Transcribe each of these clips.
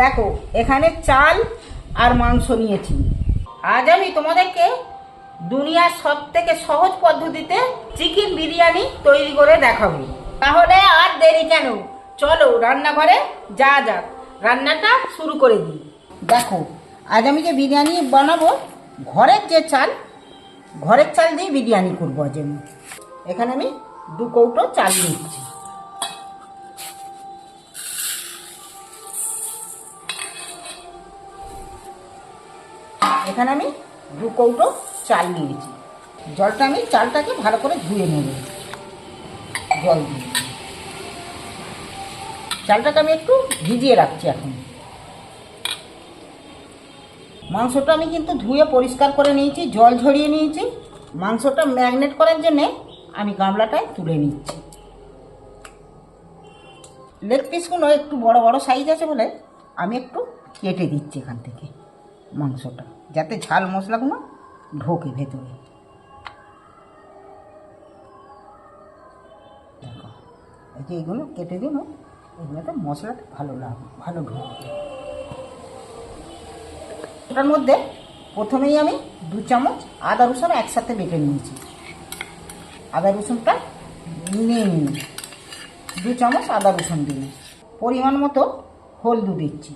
দেখো, এখানে চাল আর মাংস নিয়েছি। আজ আমি তোমাদেরকে দুনিয়ার সব থেকে সহজ পদ্ধতিতে চিকেন বিরিয়ানি তৈরি করে দেখাবো। তাহলে আর দেরি কেন? চলো রান্নাঘরে যা যাক। রান্নাটা শুরু করে দিই। দেখো, আজ আমি যে বিরিয়ানি বানাবো, ঘরের যে চাল, ঘরের চাল দিয়ে বিরিয়ানি করব আজ আমি। এখানে আমি দু কৌটো চাল নিচ্ছি। এখানে আমি দু কৌটো চাল নিয়েছি জলটা আমি চালটাকে ভালো করে ধুয়ে নেব। জল দিয়ে। চালটাকে আমি একটু ভিজিয়ে রাখছি এখন। মাংসটা আমি কিন্তু ধুয়ে পরিষ্কার করে নিয়েছি, জল ঝরিয়ে নিয়েছি। মাংসটা ম্যাগনেট করার জন্যে আমি গামলাটায় তুলে নিচ্ছি। লেগ পিসগুলো একটু বড় বড় সাইজ আছে বলে আমি একটু কেটে দিচ্ছি এখান থেকে। মাংসটা, যাতে ঝাল মশলাগুলো ঢোকে ভেতরে। দেখো, এই যে এইগুলো কেটে দিল, এগুলোতে মশলাটা ভালো লাগবে ভালো ঢোকে। ওটার মধ্যে প্রথমেই আমি দু চামচ আদা রসুন একসাথে বেটে নিয়েছি। আদা রসুনটা নিয়ে নিই দু চামচ আদা রসুন দিন পরিমাণ মতো হলদু দিচ্ছি।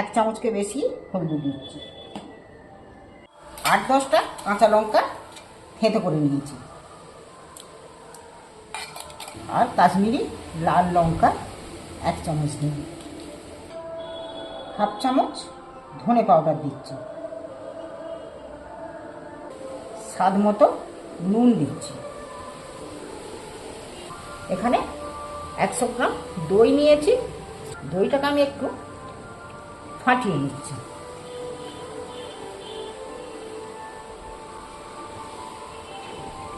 এক চামচকে বেশি হলদু দিচ্ছি। আট দশটা কাঁচা লঙ্কা থেঁতো করে নিয়েছি। আর কাশ্মীরি লাল লঙ্কা এক চামচ নিয়ে হাফ চামচ ধনে পাউডার দিচ্ছি। স্বাদ মতো নুন দিচ্ছি। এখানে একশো গ্রাম দই নিয়েছি। দইটাকে আমি একটু ফাটিয়ে নিচ্ছি।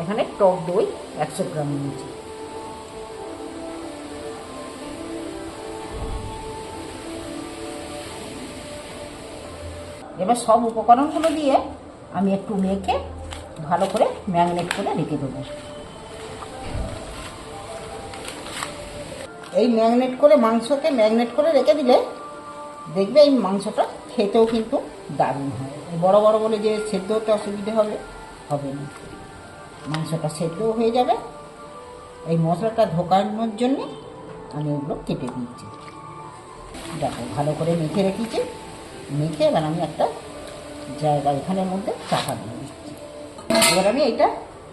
এখানে টক দই একশো গ্রাম নিয়েছি। এবার সব উপকরণগুলো দিয়ে আমি একটু মেখে ভালো করে ম্যাগনেট করে রেখে দেবো। এই ম্যাগনেট করে মাংসকে ম্যাগনেট করে রেখে দিলে দেখবে এই মাংসটা খেতেও কিন্তু দারুণ হয়। বড় বড় বলে যে সেদ্ধ হতে অসুবিধে হবে হবে না। মাংসটা সেদ্ধও হয়ে যাবে। এই মশলাটা ঢোকানোর জন্যে আমি ওগুলো কেটে দিয়েছি দেখো, ভালো করে মেখে রেখেছি। মেখে এবার আমি একটা জায়গা এখানের মধ্যে চাপা দিয়ে দিচ্ছি। এবার আমি এইটা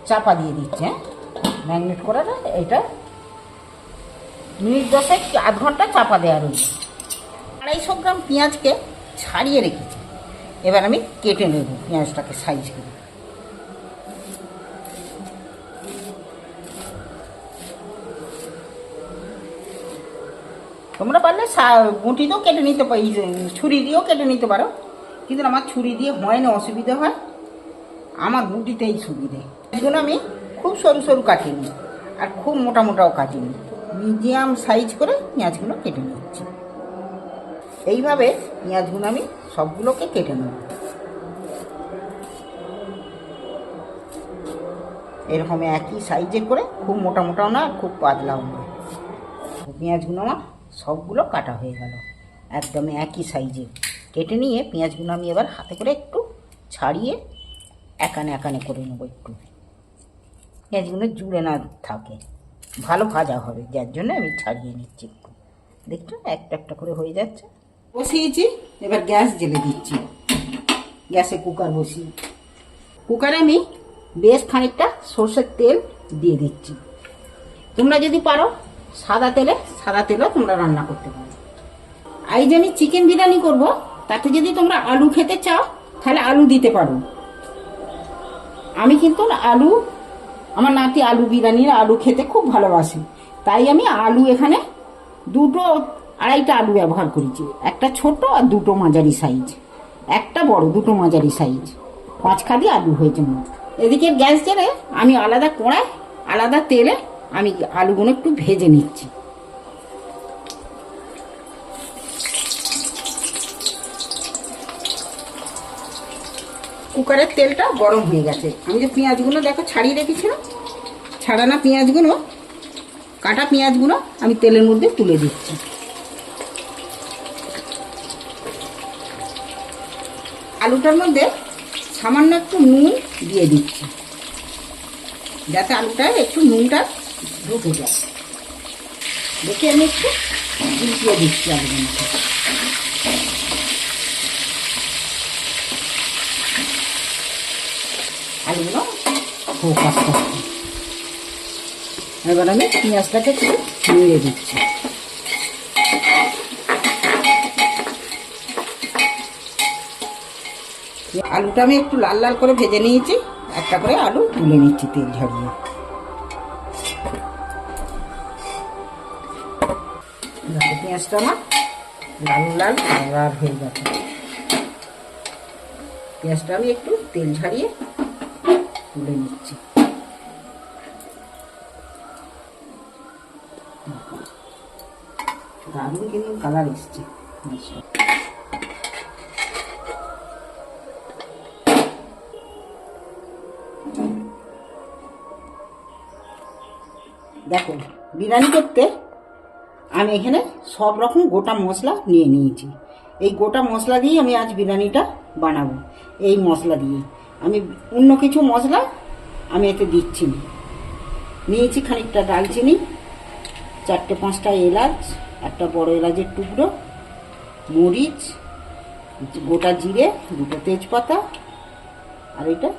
চাপা দিয়ে দিচ্ছি হ্যাঁ? ম্যাগনেট করাটা এইটা মিনিট দশেক, আধ ঘণ্টা চাপা দেওয়া রয়েছে আড়াইশো গ্রাম পেঁয়াজকে ছাড়িয়ে রেখেছি। এবার আমি কেটে নেব পেঁয়াজটাকে সাইজ করে। তোমরা পারলে গুঁটি দিয়েও কেটে নিতে পারি ছুরি দিয়েও কেটে নিতে পারো। কিন্তু আমার ছুরি দিয়ে হয় না, অসুবিধা হয়। আমার গুটিতেই সুবিধে। এগুলো আমি খুব সরু সরু কাটিনি আর খুব মোটা মোটাও কাটিনি মিডিয়াম সাইজ করে পেঁয়াজগুলো কেটে নিচ্ছি। এইভাবে পেঁয়াজগুলো আমি সবগুলোকে কেটে নেব। এরকম একই সাইজে করে খুব মোটা মোটাও না, খুব পাতলাও না। পেঁয়াজগুলো আমার সবগুলো কাটা হয়ে গেল। একদম একই সাইজে। কেটে নিয়ে পেঁয়াজগুলো আমি এবার হাতে করে একটু ছাড়িয়ে একানে একানে করে নেব একটু। পেঁয়াজগুলো জুড়ে না থাকে। ভালো ভাজা হবে, যার জন্য আমি ছাড়িয়ে নিচ্ছি একটু। দেখছ? একটা একটা করে হয়ে যাচ্ছে। বসিয়েছি এবার গ্যাস জেলে দিচ্ছি। গ্যাসে কুকার বসিয়ে। কুকারে আমি বেশ খানিকটা সর্ষের তেল দিয়ে দিচ্ছি। তোমরা যদি পারো, সাদা তেলে, সাদা তেলেও তোমরা রান্না করতে পারো। যে আমি চিকেন বিরিয়ানি করব, তাতে যদি তোমরা আলু খেতে চাও, তাহলে আলু দিতে পারো। আমি কিন্তু আলু, আমার নাতি আলু বিরিয়ানি আলু খেতে খুব ভালোবাসে। তাই আমি আলু এখানে দুটো আড়াইটা আলু ব্যবহার করেছি। একটা ছোট আর দুটো মাঝারি সাইজ একটা বড়, দুটো মাঝারি সাইজ পাঁচ খাদি আলু হয়েছে মোট। এদিকে গ্যাস জেলে আমি আলাদা কড়াই, আলাদা তেলে আমি আলুগুলো একটু ভেজে নিচ্ছি। কুকারের তেলটা গরম হয়ে গেছে। আমি যে পেঁয়াজগুলো দেখো ছাড়িয়ে রেখেছিলাম, ছাড়ানা পেঁয়াজগুলো, কাটা পেঁয়াজগুলো আমি তেলের মধ্যে তুলে দিচ্ছি। আলুটার মধ্যে সামান্য একটু নুন দিয়ে দিচ্ছি। যাতে আলুটা একটু নুনটা ঢুকে যায়। দেখে আমি একটু উল্টিয়ে দিচ্ছি আলুর মধ্যে। আলুগুলো হোক আস্তে আস্তে এবার আমি পেঁয়াজটাকে একটু নিয়ে দিচ্ছি। আলুটা আমি একটু লাল লাল করে ভেজে নিয়েছি। একটা করে আলু তুলে নিচ্ছি তেল ঝরিয়ে। পেঁয়াজটা আমার লাল লাল কালার হয়ে গেছে। পেঁয়াজটা আমি একটু তেল ঝারিয়ে তুলে নিচ্ছি। দারুণ কিন্তু কালার এসছে। মাছটা দেখো, বিরিয়ানি করতে আমি এখানে সব রকম গোটা মশলা নিয়ে নিয়েছি। এই গোটা মশলা দিয়ে আমি আজ বিরিয়ানিটা বানাবো, এই মশলা দিয়ে আমি অন্য কিছু মশলা আমি এতে দিচ্ছি নিয়েছি খানিকটা ডালচিনি চারটে পাঁচটা এলাচ, একটা বড় এলাচের টুকরো, মরিচ, গোটা জিরে, দুটো তেজপাতা আর এটা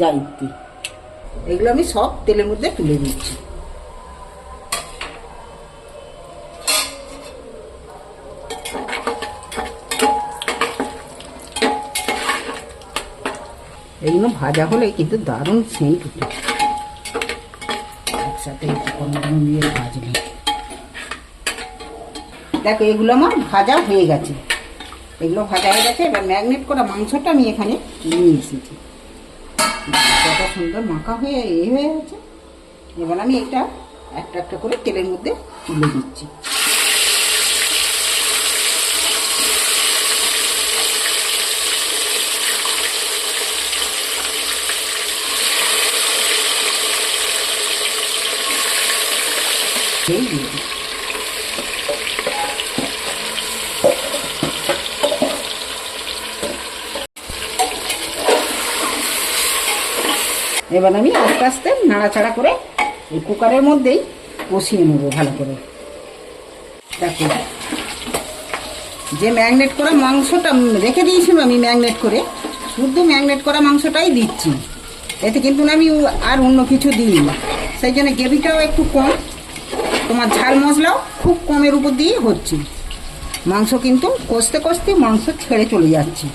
জায়িত্রি। এগুলো আমি সব তেলের মধ্যে তুলে দিচ্ছি এগুলো ভাজা হলে কিন্তু দারুণ সেন্ট উঠে একসাথে ভাজলে দেখো, এগুলো আমার ভাজা হয়ে গেছে। এগুলো ভাজা হয়ে গেছে, এবার ম্যাগনেট করা মাংসটা আমি এখানে নিয়ে এসেছি। কত সুন্দর মাখা হয়ে, এ হয়ে গেছে। এবার আমি এটা একটা একটা করে তেলের মধ্যে তুলে দিচ্ছি। দিয়ে এবার আমি আস্তে আস্তে নাড়াচাড়া করে এই কুকারের মধ্যেই কষিয়ে নেব ভালো করে। দেখো, যে ম্যাগনেট করা মাংসটা রেখে দিয়েছিলাম আমি ম্যাগনেট করে শুদ্ধ ম্যাগনেট করা মাংসটাই দিচ্ছি। এতে কিন্তু আমি আর অন্য কিছু দিই না সেই জন্য গ্রেভিটাও একটু কম। তোমার ঝাল মশলাও খুব কমের উপর দিয়ে হচ্ছে। মাংস কিন্তু কষতে কষতে মাংস ছেড়ে চলে যাচ্ছে।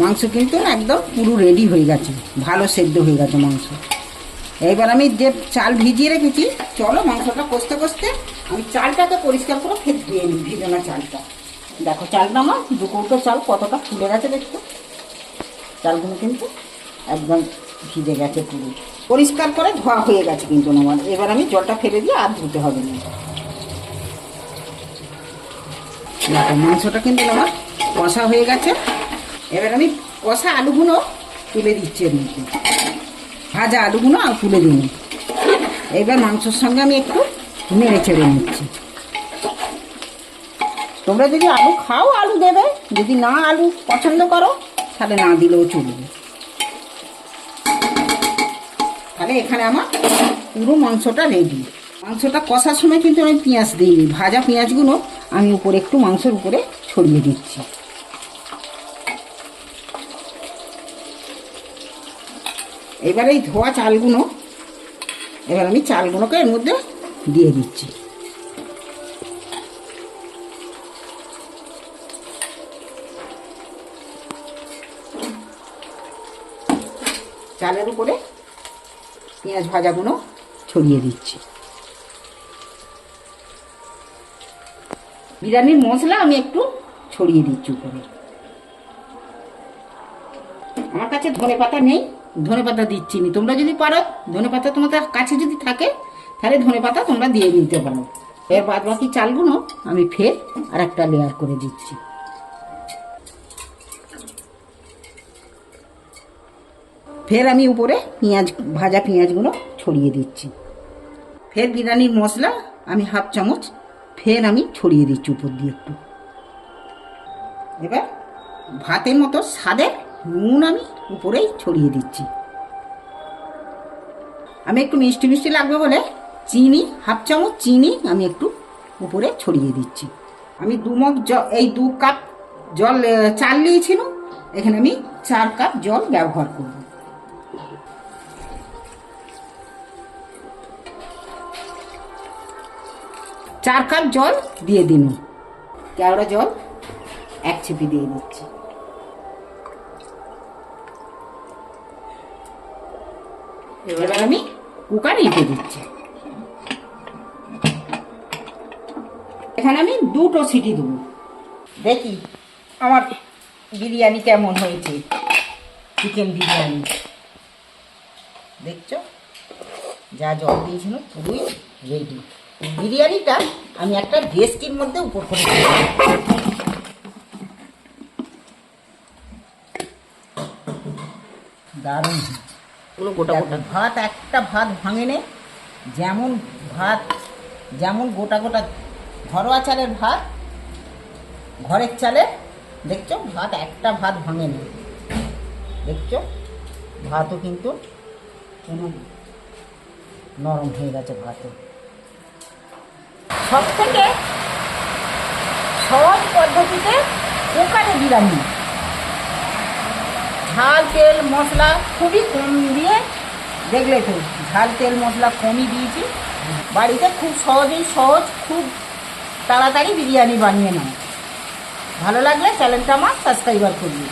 মাংস কিন্তু একদম পুরো রেডি হয়ে গেছে, ভালো সেদ্ধ হয়ে গেছে মাংস। এবার আমি যে চাল ভিজিয়ে রেখেছি, চলো মাংসটা কষতে কষতে আমি চালটাকে পরিষ্কার করে ফের দিয়ে নিই, ভিজানো চালটা। দেখো চালটা আমার দু কৌটো চাল কতটা ফুলে গেছে দেখছ চালগুলো কিন্তু একদম ভিজে গেছে পুরো। পরিষ্কার করে ধোয়া হয়ে গেছে কিন্তু আমার এবার আমি জলটা ফেলে দিয়ে আর ধুতে হবে না। দেখো, মাংসটা কিন্তু আমার কষা হয়ে গেছে। এবার আমি কষা আলুগুলো তুলে দিচ্ছি এর মধ্যে। ভাজা আলুগুলো আর তুলে দিন এবার মাংসর সঙ্গে আমি একটু নেড়ে চেড়ে নিচ্ছি। তোমরা যদি আলু খাও আলু দেবে, যদি না আলু পছন্দ করো, তাহলে না দিলেও চলবে। তাহলে এখানে আমার পুরো মাংসটা রেডি মাংসটা কষার সময় কিন্তু আমি পেঁয়াজ দিইনি, ভাজা পেঁয়াজগুলো আমি উপরে একটু মাংসের উপরে ছড়িয়ে দিচ্ছি। এবার এই ধোয়া চালগুলো, এবার আমি চালগুলোকে এর মধ্যে দিয়ে দিচ্ছি। চালের উপরে পেঁয়াজ ভাজাগুলো ছড়িয়ে দিচ্ছি। বিরিয়ানির মশলা আমি একটু ছড়িয়ে দিচ্ছি উপরে। আমার কাছে ধনে পাতা নেই, ধনে পাতা দিচ্ছি নি। তোমরা যদি পারো, ধনে পাতা তোমাদের কাছে যদি থাকে, তাহলে ধনে পাতা তোমরা দিয়ে দিতে পারো। এর বাদ বাকি চালগুলো আমি ফের আর একটা লেয়ার করে দিচ্ছি। ফের আমি উপরে পেঁয়াজ, ভাজা পেঁয়াজগুলো ছড়িয়ে দিচ্ছি। ফের বিরিয়ানির মশলা, আমি হাফ চামচ, ফের আমি ছড়িয়ে দিচ্ছি উপর দিয়ে একটু। এবার ভাতের মতো স্বাদের নুন আমি উপরেই ছড়িয়ে দিচ্ছি। আমি একটু মিষ্টি মিষ্টি লাগবে বলে চিনি, হাফ চামচ চিনি আমি একটু উপরে ছড়িয়ে দিচ্ছি। আমি দু মগ জ- এই দু কাপ জল চাল নিয়েছিল এখানে আমি চার কাপ জল ব্যবহার করব। চার কাপ জল দিয়ে দিন। কেওড়া জল এক ছিপি দিয়ে দিচ্ছি। এবার আমি কুকার ইটে দিচ্ছি। এখানে আমি দুটো সিটি দেবো। দেখি, আমার বিরিয়ানি কেমন হয়েছে? চিকেন বিরিয়ানি। দেখছ? যা জল দিয়েছিল পুরোই রেডি বিরিয়ানিটা আমি একটা ডেস্কির মধ্যে উপর করে দারুণ। পুরো গোটা গোটা। ভাত একটা ভাত ভাঙে নে যেমন ভাত যেমন গোটা গোটা ঘরোয়া চালের ভাত ঘরের চালের দেখছ? ভাত একটা ভাত ভাঙে নে দেখছ? ভাতও কিন্তু কোনো নরম হয়ে গেছে ভাতও সব থেকে সহজ পদ্ধতিতে কুকারে বিরিয়ানি। ঝাল, তেল, মশলা খুবই কম দিয়ে দেখলে তো, ঝাল, তেল, মশলা কমই দিয়েছি। বাড়িতে খুব সহজেই সহজ, খুব তাড়াতাড়ি বিরিয়ানি বানিয়ে নাও। ভালো লাগলে চ্যানেলটা আমার সাবস্ক্রাইবার করবি।